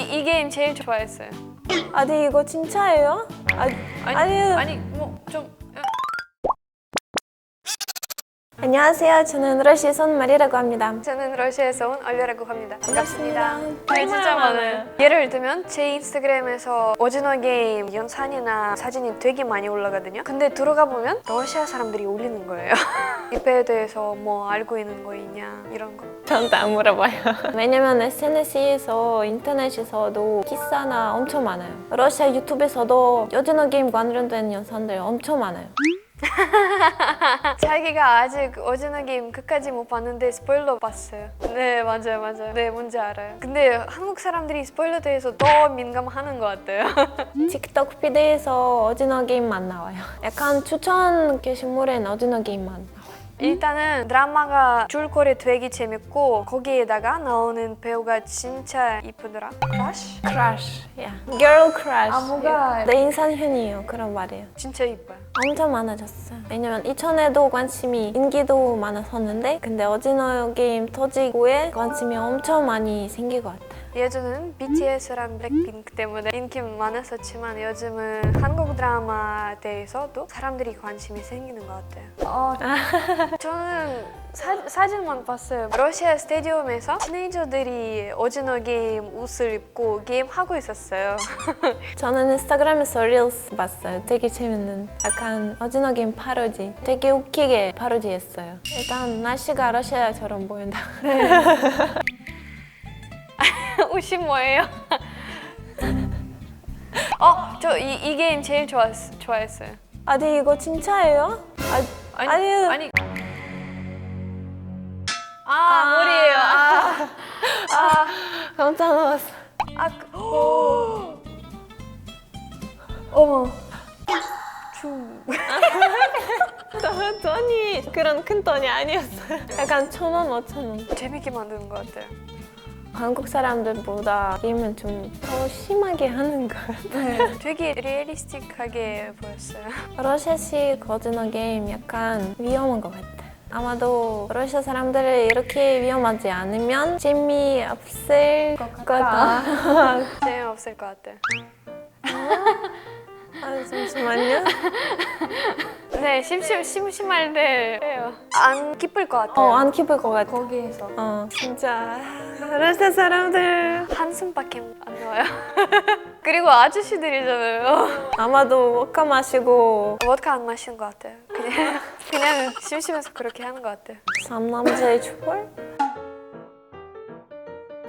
이, 이 게임 제일 좋아했어요. 아니 이거 진짜예요? 아, 아니 아니요. 아니 뭐 좀 안녕하세요. 저는 러시아에서 온 마리라고 합니다. 저는 러시아에서 온 얼려라고 합니다. 반갑습니다. 반갑습니다. 네, 진짜 많아요. 예를 들면 제 인스타그램에서 오징어 게임 연산이나 사진이 되게 많이 올라가거든요. 근데 들어가 보면 러시아 사람들이 올리는 거예요. 이페에 대해서 뭐 알고 있는 거 있냐 이런 거. 저한테 안 물어봐요. 왜냐면 SNS에서 인터넷에서도 기사나 엄청 많아요. 러시아 유튜브에서도 오징어 게임 관련된 영상들 엄청 많아요. 자기가 아직 오징어 게임 끝까지 못 봤는데 스포일러 봤어요. 네 맞아요 맞아요. 네 뭔지 알아요. 근데 한국 사람들이 스포일러 대해서 더 민감하는 것 같아요. 틱톡 피드에서 오징어 게임만 나와요. 약간 추천 게시물엔 오징어 게임만. 일단은 드라마가 줄거리 되게 재밌고 거기에다가 나오는 배우가 진짜 이쁘더라. 크러쉬? 크러쉬, 야, girl crush. 아, 뭐가- 내 인상현이에요. 그런 말이에요. 진짜 이뻐요. 엄청 많아졌어요. 왜냐면 이전에도 관심이 인기도 많았었는데 근데 오징어 게임 터지고에 관심이 엄청 많이 생긴 것 같아요. 예전은 BTS랑 블랙핑크 때문에 인기 많았었지만 요즘은 한국 드라마 대해서도 사람들이 관심이 생기는 것 같아요. 저는 사, 사진만 봤어요. 러시아 스테디움에서 티네이저들이 오징어 게임 옷을 입고 게임 하고 있었어요. 저는 인스타그램에서 릴스 봤어요. 되게 재밌는 약간 오징어 게임 파로디. 되게 웃기게 파로디했어요. 일단 날씨가 러시아처럼 보인다. 옷이 뭐예요? 어, 저 이 이 게임 제일 좋았, 좋아했어요. 아니 이거 진짜예요? 아, 아니요. 아니. 아, 깜짝 놀랐어. 아, 그- 오. 어머. 중. 돈- 돈이 그런 큰 돈이 아니었어요. 약간 천 원, 오천 원. 재밌게 만드는 것 같아요. 한국 사람들보다 게임은 좀 더 심하게 하는 것 같아요. 되게 리얼리스틱하게 보였어요. 러시아식 오징어 게임 약간 위험한 것 같아요. 아마도 러시아 사람들이 이렇게 위험하지 않으면 재미없을 것 같다. 재미없을 것 같아요. 아, 잠시만요. 네, 심심, 심심할 때 해요. 안 기쁠 것 같아요. 어, 안 기쁠 것 같아. 거기에서. 어, 진짜 러시아 사람들 한숨밖에 안 나와요. 그리고 아저씨들이잖아요. 아마도 워카 마시고 워드카 안 마시는 것 같아요. 그냥, 그냥 심심해서 그렇게 하는 것 같아요. 삼남자의 추월?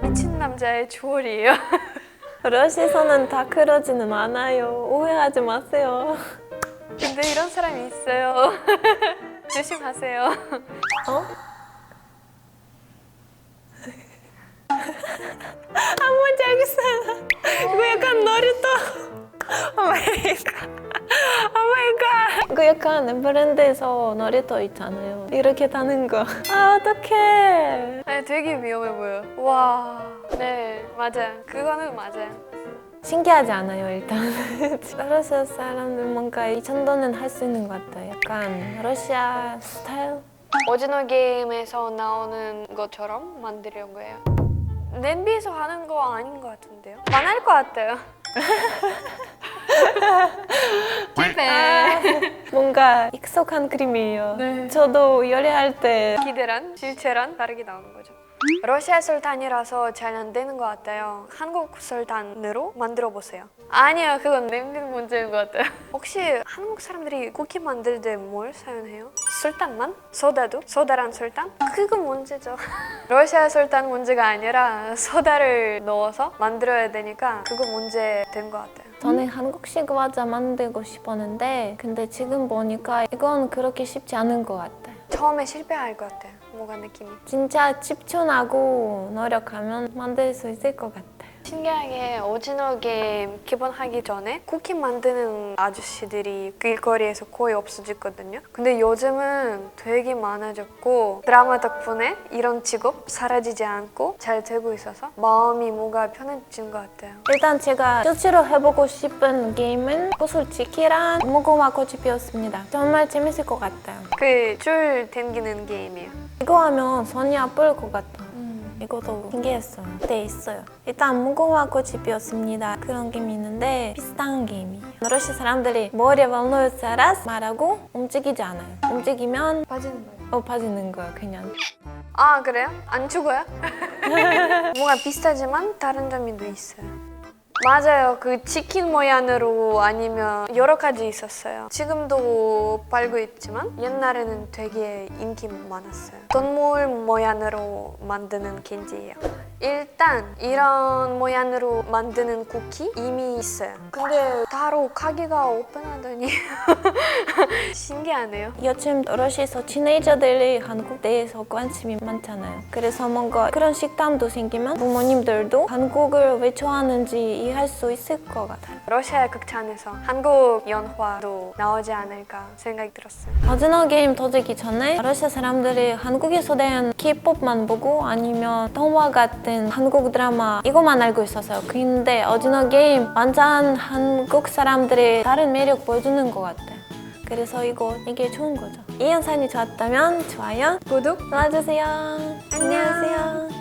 미친 남자의 주얼이에요. 러시아에서는 다 그러지는 않아요. 오해하지 마세요. 근데 이런 사람이 있어요. 조심하세요. 어? 마이 갓. 오 마이 갓. 이거 약간 브랜드에서 놀이터 있잖아요. 이렇게 타는 거. 아 어떡해. 네, 되게 위험해 보여. 와. 네, 맞아요. 그거는 맞아요. 신기하지 않아요 일단. 러시아 사람들 뭔가 이 정도는 할 수 있는 것 같아요. 약간 러시아 스타일. 오징어 게임에서 나오는 것처럼 만들려고 해요. 냄비에서 하는 거 아닌 것 같은데요? 만할 것 같아요. 실패. 뭔가 익숙한 그림이에요. 네. 저도 요리할 때 기대란 실체란 다르게 나오는 거죠. 러시아 설탕이라서 잘 안 되는 것 같아요. 한국 설탕으로 만들어 보세요. 아니요, 그건 냄비 문제인 것 같아요. 혹시 한국 사람들이 쿠키 만들 때 뭘 사용해요? 설탕만? 소다도? 소다랑 설탕? 그거 문제죠. 러시아 설탕 문제가 아니라 소다를 넣어서 만들어야 되니까 그거 문제 된 것 같아요. 저는 한국식 과자 만들고 싶었는데 근데 지금 보니까 이건 그렇게 쉽지 않은 것 같아요. 처음에 실패할 것 같아요. 뭔가 느낌이. 진짜 집중하고 노력하면 만들 수 있을 것 같아요. 신기하게 오징어 게임 기본하기 전에 쿠키 만드는 아저씨들이 길거리에서 거의 없어졌거든요. 근데 요즘은 되게 많아졌고 드라마 덕분에 이런 직업 사라지지 않고 잘 되고 있어서 마음이 뭔가 편해진 것 같아요. 일단 제가 실제로 해보고 싶은 게임은 무궁화 꽃이 피었습니다. 정말 재밌을 것 같아요. 그 줄 당기는 게임이에요. 이거 하면 손이 아플 것 같아. 그거도 신기했어요. 네, 있어요. 일단 무거워하고 집이었습니다. 그런 게임이 있는데 비슷한 게임이에요. 러시 사람들이 머리에 발로에서 알았 말하고 움직이지 않아요. 움직이면 빠지는 거예요. 어, 빠지는 거예요, 그냥. 아 그래요? 안 죽어요? 뭔가 비슷하지만 다른 점이 또 있어요. 맞아요. 그 치킨 모양으로 아니면 여러 가지 있었어요. 지금도 팔고 있지만 옛날에는 되게 인기 많았어요. 동물 모양으로 만드는 캔디예요. 일단 이런 모양으로 만드는 쿠키 이미 있어요. 근데 따로 가게가 오픈하더니 신기하네요. 요즘 러시아에서 티네이저들이 한국 대해서 관심이 많잖아요. 그래서 뭔가 그런 식당도 생기면 부모님들도 한국을 왜 좋아하는지 이해할 수 있을 것 같아요. 러시아 극찬에서 한국 연화도 나오지 않을까 생각이 들었어요. 오징어 게임 터지기 전에 러시아 사람들이 한국에서 된 K-pop만 보고 아니면 동화 같은 한국 드라마 이것만 알고 있었어요. 근데 오징어 게임 완전 한국 사람들의 다른 매력 보여주는 것 같아요. 그래서 이거 이게 좋은 거죠. 이 영상이 좋았다면 좋아요, 구독 눌러주세요. 안녕하세요.